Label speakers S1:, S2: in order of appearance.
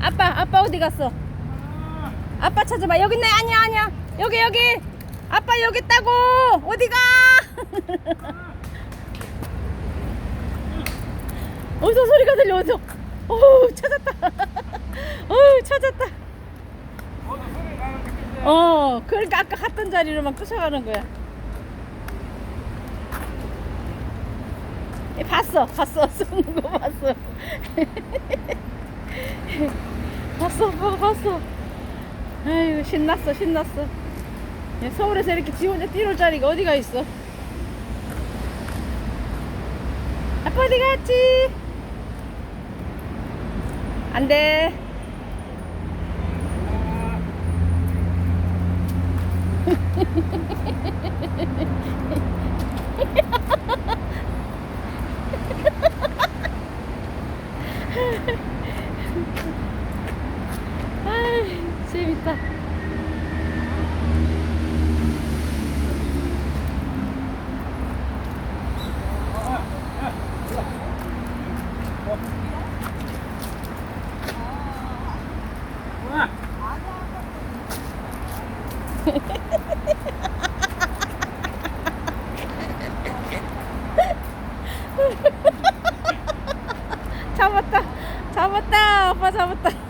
S1: 아빠 아빠 어디 갔어? 아빠 찾아봐 여기 있네 아니야 아니야 여기 여기 아빠 여기 있다고 어디가? 어디서 소리가 들려 어디서? 오 찾았다. 어 찾았다. 어 그러니까 아까 갔던 자리로 막 쫓아가는 거야. 예, 봤어 봤어 쏘는 거 봤어. 봤어 봐 봤어. 아이고 신났어 신났어. 야, 서울에서 이렇게 지 혼자 뛰놀 자리가 어디가 있어? 아빠 어디 갔지? 안 돼. 아, 재밌다. 잡았다. 잡았다. 아빠 잡았다.